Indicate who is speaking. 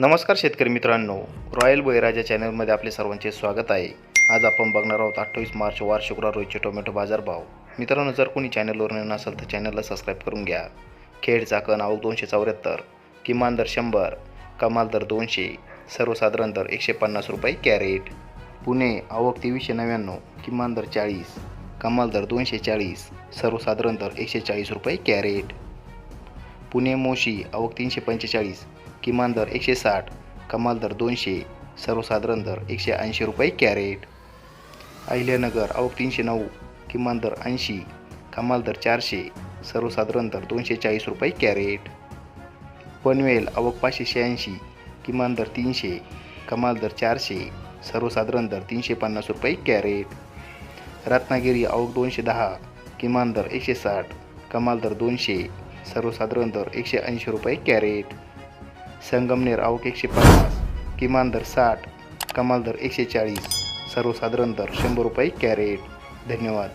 Speaker 1: नमस्कार शेतकरी मित्रांनो. रॉयल बळीराजा चॅनलमध्ये आपले सर्वांचे स्वागत आहे. आज आपण बघणार आहोत अठ्ठावीस मार्च वार शुक्रवार रोजचे टोमॅटो बाजारभाव मित्रांनो जर कोणी चॅनलवर नवीन असेल तर चॅनलला सबस्क्राईब करून घ्या. खेड चाकण आवक दोनशे चौऱ्याहत्तर किमान दर शंभर कमाल दर दोनशे सर्वसाधारण दर एकशे पन्नास रुपये कॅरेट. पुणे आवक तेवीसशे नव्याण्णव किमान दर चाळीस कमाल दर दोनशे चाळीस सर्वसाधारण दर एकशे चाळीस रुपये कॅरेट. पुणे मोशी आवक तीनशे पंचेचाळीस किमान दर एकशे साठ कमाल दर दोनशे सर्वसाधारण दर एकशे ऐंशी रुपये कॅरेट. अहिल्यानगर आवक तीनशे नऊ किमान दर ऐंशी कमाल दर चारशे सर्वसाधारण दर दोनशे चाळीस रुपये कॅरेट. पनवेल आवक पाचशे शहाऐंशी किमान दर तीनशे कमाल दर चारशे सर्वसाधारण दर तीनशे पन्नास रुपये कॅरेट. रत्नागिरी आवक दोनशे दहा किमान दर एकशे साठ कमाल दर दोनशे सर्वसाधारण दर एकशे ऐंशी रुपये कॅरेट. संगमनेर आवक एकशे पन्नास किमान दर साठ कमाल दर एकशे चाळीस सर्वसाधारण दर शंभर रुपये कॅरेट. धन्यवाद.